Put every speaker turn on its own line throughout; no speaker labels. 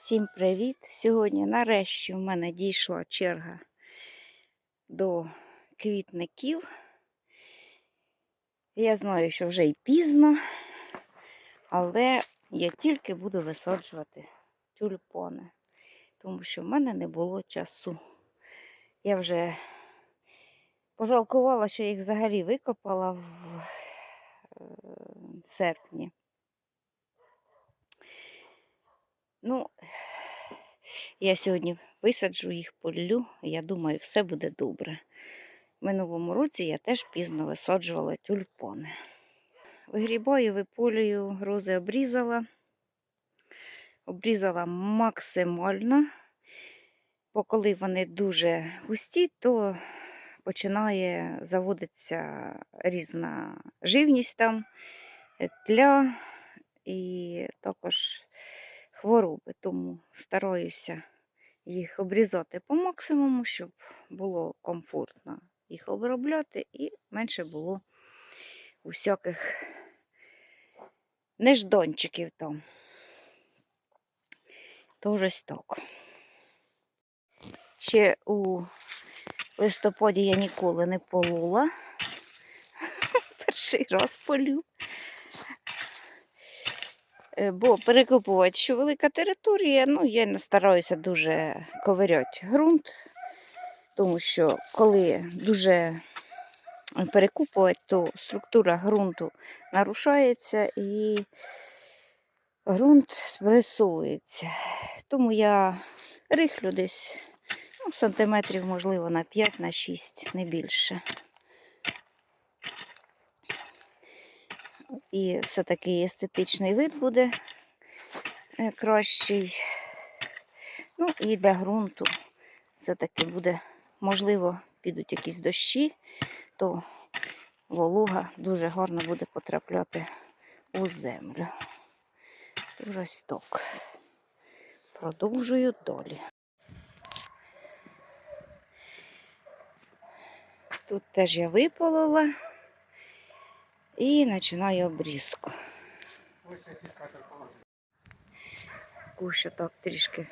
Всім привіт! Сьогодні нарешті в мене дійшла черга до квітників. Я знаю, що вже й пізно, але я тільки буду висаджувати тюльпани, тому що в мене не було часу. Я вже пожалкувала, що їх взагалі викопала в е, серпні. Ну, я сьогодні висаджу їх, полю, я думаю, все буде добре. Минулому році я теж пізно висаджувала тюльпани. Вигрібаю, виполюю, рози обрізала. Обрізала максимально, бо коли вони дуже густі, то починає заводитися різна живність там, тля і також хвороби, тому стараюся їх обрізати по максимуму, щоб було комфортно їх обробляти і менше було усяких неждончиків там. Тож ось так. Ще у листопаді я ніколи не полула. Перший раз полю. Е, Бо перекопувати, що велика територія, ну я не стараюся дуже ковиряти ґрунт, тому що коли дуже перекупувати, то структура ґрунту нарушається і ґрунт спресується. Тому я рихлю десь ну, сантиметрів, можливо, на 5 на 6, не більше. І все такий естетичний вид буде е, кращий. Ну і для ґрунту все-таки буде, можливо, підуть якісь дощі, то волуга дуже гарно буде потрапляти у землю. Тож ось. Продовжую далі. Тут теж я виполола і починаю обрізку. Куща так трішки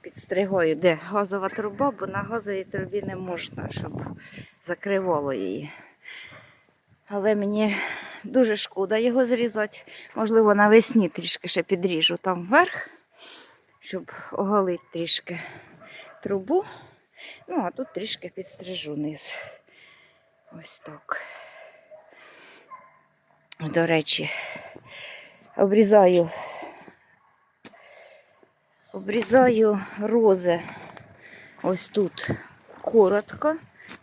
підстригаю, де газова труба, бо на газовій трубі не можна, щоб закривало її. Але мені дуже шкода його зрізати. Можливо, навесні трішки ще підріжу там вверх, щоб оголити трішки трубу. Ну, а тут трішки підстрижу низ. Ось так. До речі, обрізаю, обрізаю рози ось тут коротко,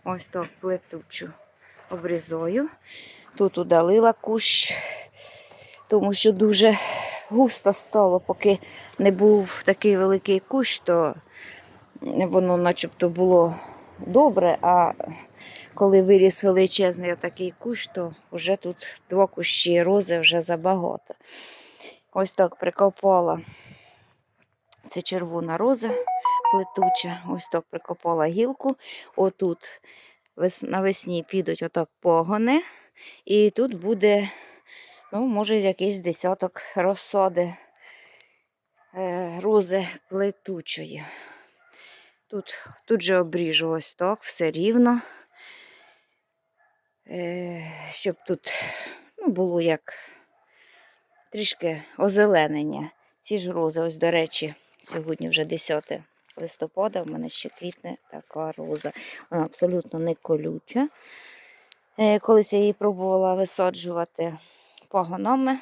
ось так плетучу обрізаю. Тут удалила кущ, тому що дуже густо стало, поки не був такий великий кущ, то воно начебто було добре, а коли виріс величезний такий кущ, то вже тут два кущі рози вже забагато. Ось так прикопала. Це червона роза плетуча. Ось так прикопала гілку. Отут навесні підуть отак погони. І тут буде, ну, може, якийсь десяток розсади е, рози плетучої. Тут, тут же обріжу ось так, все рівно. Е, щоб тут ну, було як трішки озеленення. Ці ж рози, ось, до речі, сьогодні вже 10 листопада, в мене ще квітне така роза. Вона абсолютно не колюча. Е, Колись я її пробувала висаджувати пагонами,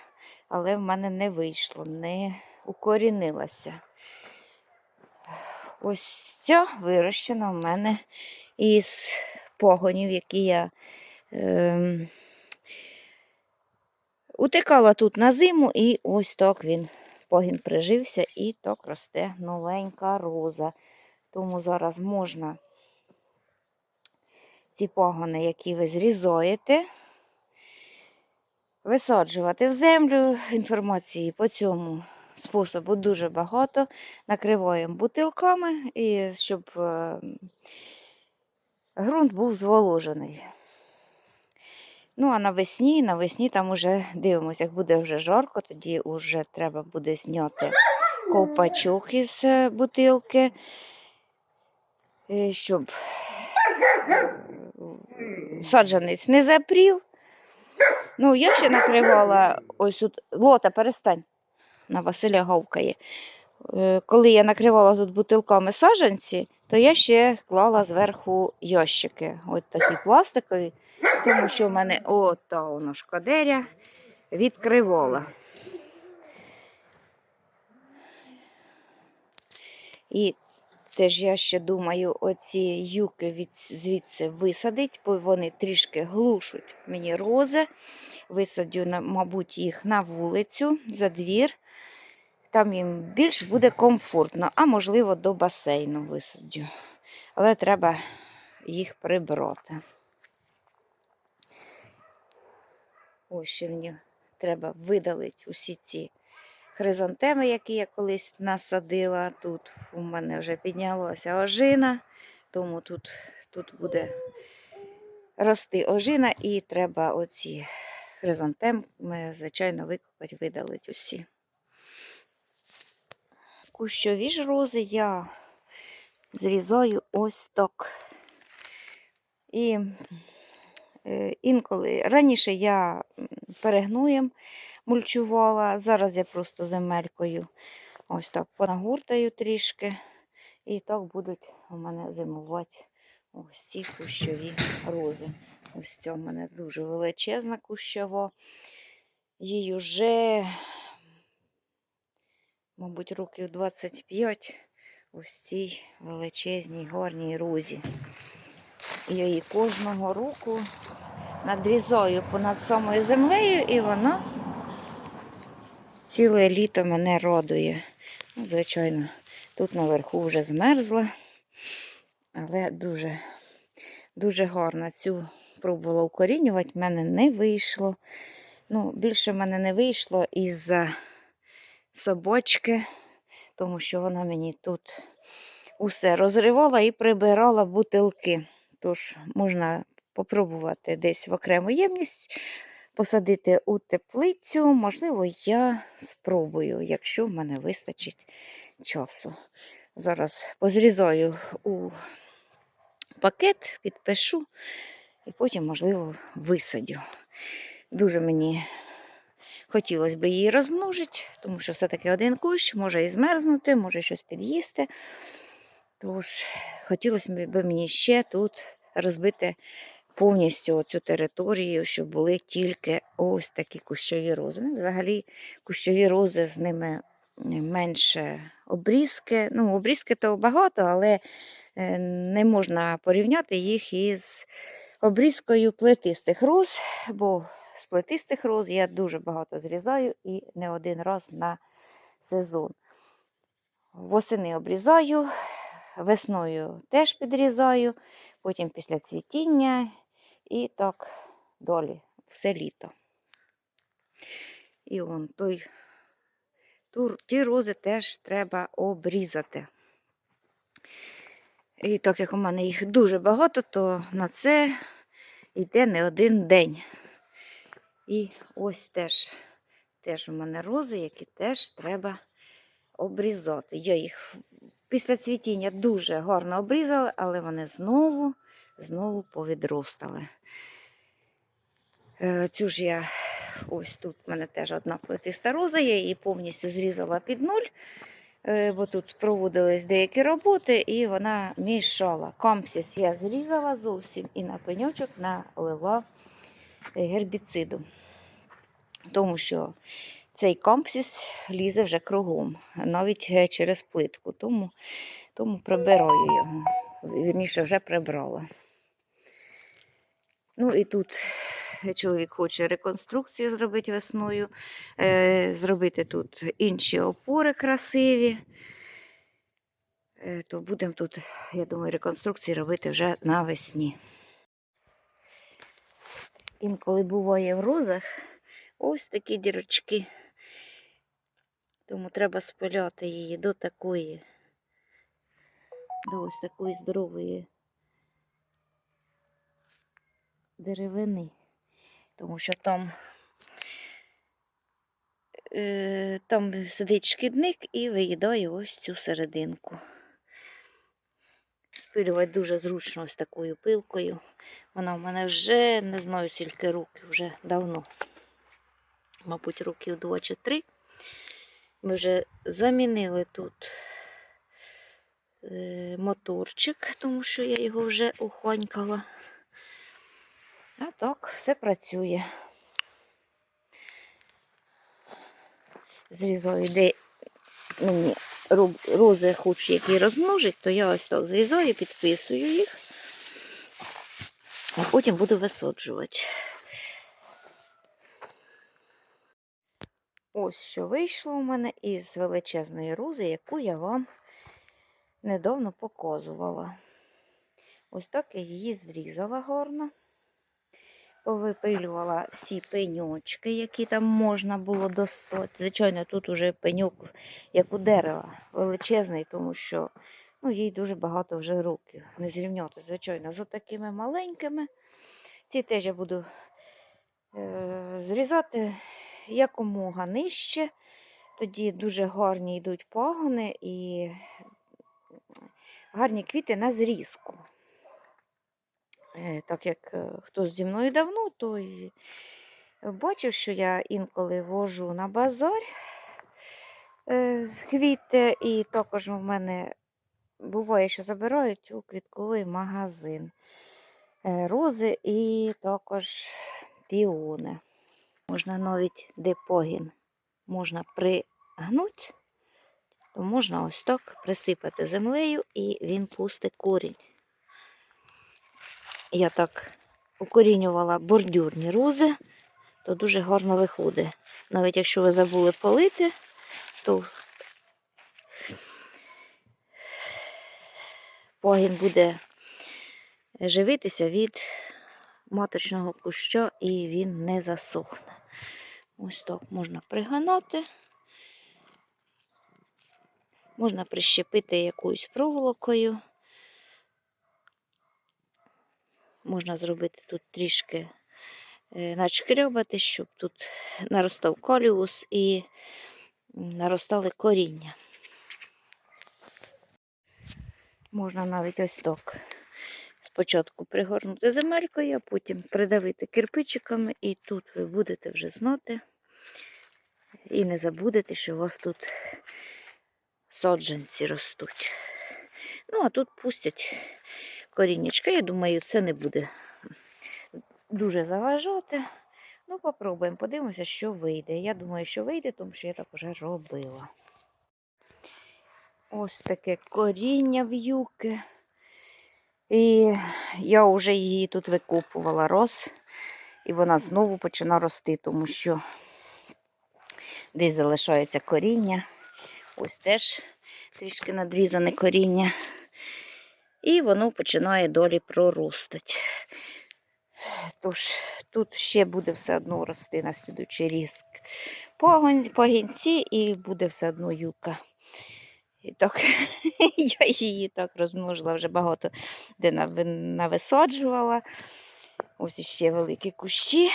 але в мене не вийшло, не укорінилася. Ось ця вирощена в мене із погонів, які я ем, утикала тут на зиму, і ось так він погін прижився, і так росте новенька роза. Тому зараз можна ці пагони, які ви зрізаєте, висаджувати в землю. Інформації по цьому способу дуже багато. Накриваємо бутилками, і щоб е, ґрунт був зволожений. Ну, а навесні, навесні там уже дивимося, як буде вже жарко, тоді вже треба буде зняти ковпачок із е, бутилки, е, щоб е, саджанець не запрів. Ну, я ще накривала ось тут. Лота, перестань. На Василя гавкає. Е, Коли я накривала тут бутилками саджанці, то я ще клала зверху ящики. Ось такі пластикові, тому що в мене о, та воно шкадеря відкривала. І теж я ще думаю, оці юки від, звідси висадить, бо вони трішки глушуть мені рози. Висадю, мабуть, їх на вулицю, за двір. Там їм більш буде комфортно, а можливо, до басейну висадю. Але треба їх прибрати. Ось ще мені треба видалити усі ці хризантеми, які я колись насадила. Тут у мене вже піднялася ожина, тому тут, тут буде рости ожина, і треба оці хризантеми, звичайно, викопати, видалити усі. Кущові ж рози я зрізаю ось так. І інколи раніше я м, перегноєм мульчувала, зараз я просто земелькою ось так понагуртаю трішки. І так будуть у мене зимувати ось ці кущові рози. Ось ця у мене дуже величезна кущова. Їй уже, мабуть, років 25 ось цій величезній горній розі. Її кожного року надрізаю понад самою землею, і вона ціле літо мене радує. Ну, звичайно, тут наверху вже змерзла, але дуже, дуже гарно цю пробувала укорінювати, в мене не вийшло. Ну, більше в мене не вийшло із-за собачки, тому що вона мені тут усе розривала і прибирала бутилки. Тож можна попробувати десь в окрему ємність посадити у теплицю. Можливо, я спробую, якщо в мене вистачить часу. Зараз позрізаю у пакет, підпишу і потім, можливо, висадю. Дуже мені хотілося б її розмножити, тому що все-таки один кущ може і змерзнути, може щось під'їсти. Тож хотілося б мені ще тут розбити повністю цю територію, щоб були тільки ось такі кущові рози. Ну, взагалі, кущові рози з ними менше обрізки. Ну, обрізки то багато, але е, не можна порівняти їх із обрізкою плетистих роз, бо з плетистих роз я дуже багато зрізаю і не один раз на сезон. Восени обрізаю, весною теж підрізаю, потім після цвітіння і так долі, все літо. І он той, ті рози теж треба обрізати. І так як у мене їх дуже багато, то на це йде не один день. І ось теж, теж у мене рози, які теж треба обрізати. Я їх після цвітіння дуже гарно обрізала, але вони знову, знову повідростали. Е, Цю ж я ось тут в мене теж одна плетиста роза, я її повністю зрізала під нуль, е, бо тут проводились деякі роботи, і вона мішала. Кампсіс я зрізала зовсім і на пеньочок налила гербіциду. Тому що цей кампсіс лізе вже кругом, навіть е, через плитку, тому, тому прибираю його. Вірніше, вже прибрала. Ну і тут чоловік хоче реконструкцію зробити весною, е, зробити тут інші опори красиві. Е, то будемо тут, я думаю, реконструкції робити вже навесні. Інколи буває в розах ось такі дірочки. Тому треба спиляти її до такої, до ось такої здорової деревини. Тому що там е, там сидить шкідник і виїдає ось цю серединку. Спилювати дуже зручно ось такою пилкою. Вона в мене вже не знаю скільки років, вже давно. Мабуть, років два чи три. Ми вже замінили тут е, моторчик, тому що я його вже ухонькала. А так, все працює. Зрізаю, де мені рози хоч які розмножить, то я ось так зрізаю, підписую їх, а потім буду висаджувати. Ось що вийшло у мене із величезної рози, яку я вам недавно показувала. Ось так я її зрізала гарно. Повипилювала всі пеньочки, які там можна було достати. Звичайно, тут уже пеньок, як у дерева, величезний, тому що ну, їй дуже багато вже років. Не зрівняти, звичайно, з такими маленькими. Ці теж я буду е- зрізати якомога нижче. Тоді дуже гарні йдуть пагони і гарні квіти на зрізку. Е, Так як е, хтось зі мною давно, той бачив, що я інколи вожу на базар е, квіти, і також у мене буває, що забирають у квітковий магазин е, рози і також піони. Можна навіть де погін можна пригнути, то можна ось так присипати землею і він пустить корінь. Я так укорінювала бордюрні рози, то дуже гарно виходить. Навіть якщо ви забули полити, то погін буде живитися від маточного куща і він не засохне. Ось так можна приганати. Можна прищепити якоюсь проволокою. Можна зробити тут трішки е, начкрьобати, щоб тут наростав коліус і наростали коріння. Можна навіть ось так. Спочатку пригорнути земелькою, а потім придавити кирпичиками, і тут ви будете вже знати. І не забудете, що у вас тут саджанці ростуть. Ну, а тут пустять коріннячка. Я думаю, це не буде дуже заважати. Ну, попробуємо, подивимося, що вийде. Я думаю, що вийде, тому що я так вже робила. Ось таке коріння в'юки. І я вже її тут викопувала роз, і вона знову починає рости, тому що десь залишається коріння. Ось теж трішки надрізане коріння. І воно починає долі проростати. Тож тут ще буде все одно рости на слідуючий рік погонь, погінці і буде все одно юка. І так я її так розмножила вже багато де нависаджувала. Ось іще великі кущі.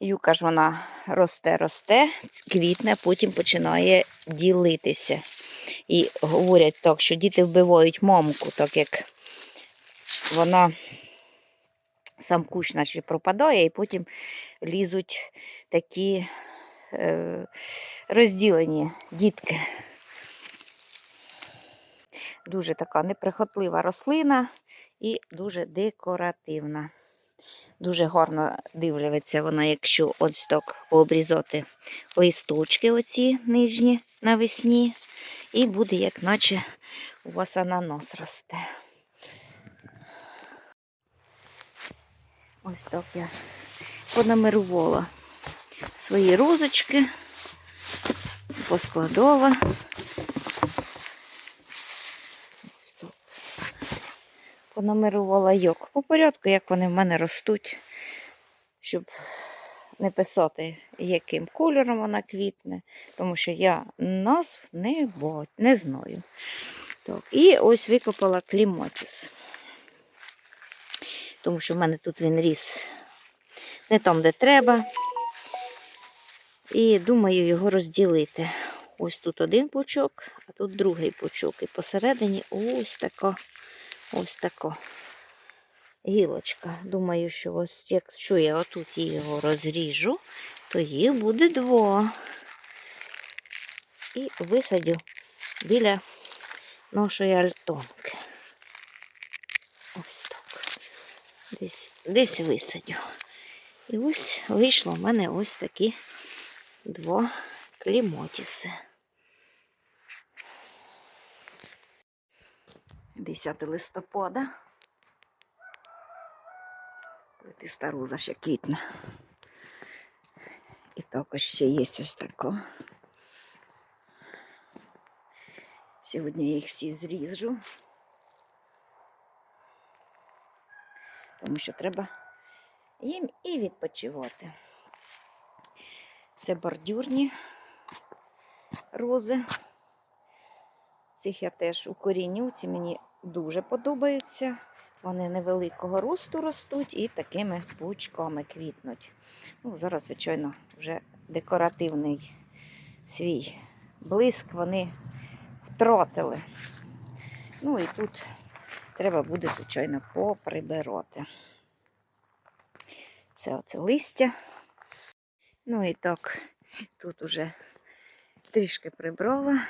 Юка ж вона росте, росте, квітне, потім починає ділитися. І говорять так, що діти вбивають мамку, так як вона сам кущ наче пропадає, і потім лізуть такі е, розділені дітки. Дуже така неприхотлива рослина і дуже декоративна. Дуже гарно дивляться вона, якщо ось так пообрізати листочки оці нижні навесні. І буде, як наче у вас ананас росте. Ось так я понамерувала свої розочки, поскладова. Ось так. Понамерувала йок по порядку, як вони в мене ростуть, щоб не писати, яким кольором вона квітне, тому що я назв не, бо- не знаю. Так, і ось викопала кліматіс. Тому що в мене тут він ріс не там, де треба. І думаю його розділити. Ось тут один пучок, а тут другий пучок. І посередині ось така, ось така гілочка. Думаю, що ось якщо я отут його розріжу, то їх буде два. І висадю біля нашої альтонки. Ось так. Десь, десь висадю. І ось вийшло в мене ось такі два клімотіси. 10 листопада. Плетиста роза ще квітне. І також ще є ось тако. Сьогодні я їх всі зріжу. Тому що треба їм і відпочивати. Це бордюрні рози. Цих я теж укоріню, ці мені дуже подобаються. Вони невеликого росту ростуть і такими пучками квітнуть. Ну, зараз, звичайно, вже декоративний свій блиск вони втратили. Ну і тут треба буде, звичайно, поприбирати. Це оце листя. Ну і так, тут уже трішки прибрала.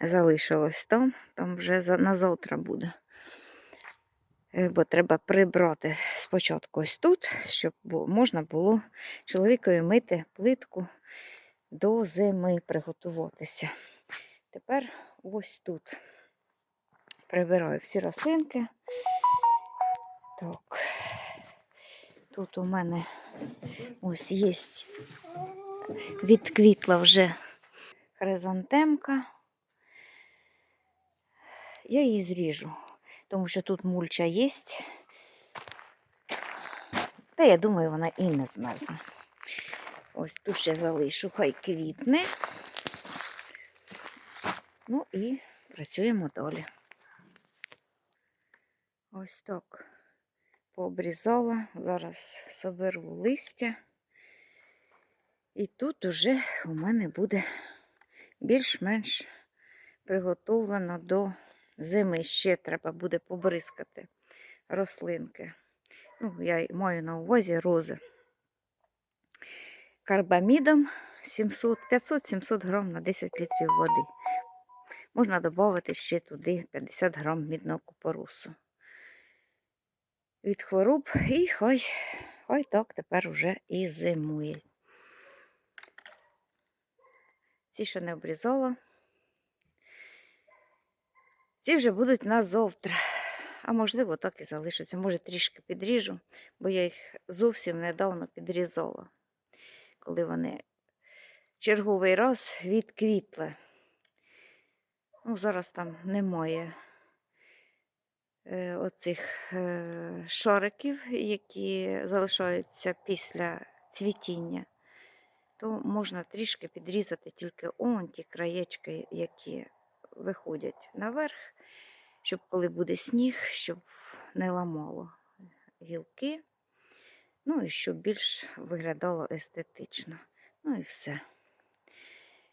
Залишилось там, там вже на завтра буде. Е, Бо треба прибрати спочатку ось тут, щоб можна було чоловікові мити плитку до зими приготуватися. Тепер ось тут прибираю всі рослинки. Так. Тут у мене ось є відквітла вже хризантемка. Я її зріжу, тому що тут мульча є. Та я думаю, вона і не змерзне. Ось тут ще залишу, хай квітне. Ну і працюємо далі. Ось так пообрізала. Зараз соберу листя. І тут уже у мене буде більш-менш приготовлено до зими. Ще треба буде побризкати рослинки. Ну, я маю на увазі рози. Карбамідом 700, 500-700 грам на 10 літрів води. Можна додати ще туди 50 грам мідного купорусу. Від хвороб і хай, хай так тепер уже і зимує. Ці ще не обрізала. Ці вже будуть на завтра. А можливо, так і залишаться. Може, трішки підріжу, бо я їх зовсім недавно підрізала, коли вони черговий раз відквітли. Ну, зараз там немає е, оцих е, шариків, які залишаються після цвітіння, то можна трішки підрізати тільки он ті краєчки, які виходять наверх, щоб коли буде сніг, щоб не ламало гілки. Ну і щоб більш виглядало естетично. Ну і все.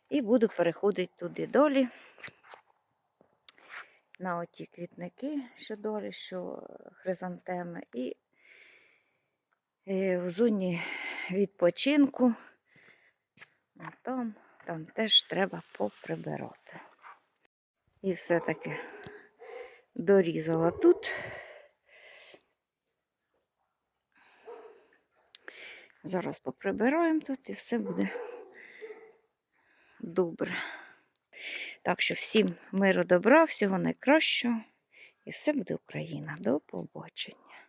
І буду переходити туди долі. На оті квітники, що долі, що хризантеми. І е, в зоні відпочинку. Там, там теж треба поприбирати. І все-таки дорізала тут. Зараз поприбираємо тут і все буде добре. Так що всім миру добра, всього найкращого. І все буде Україна. До побачення.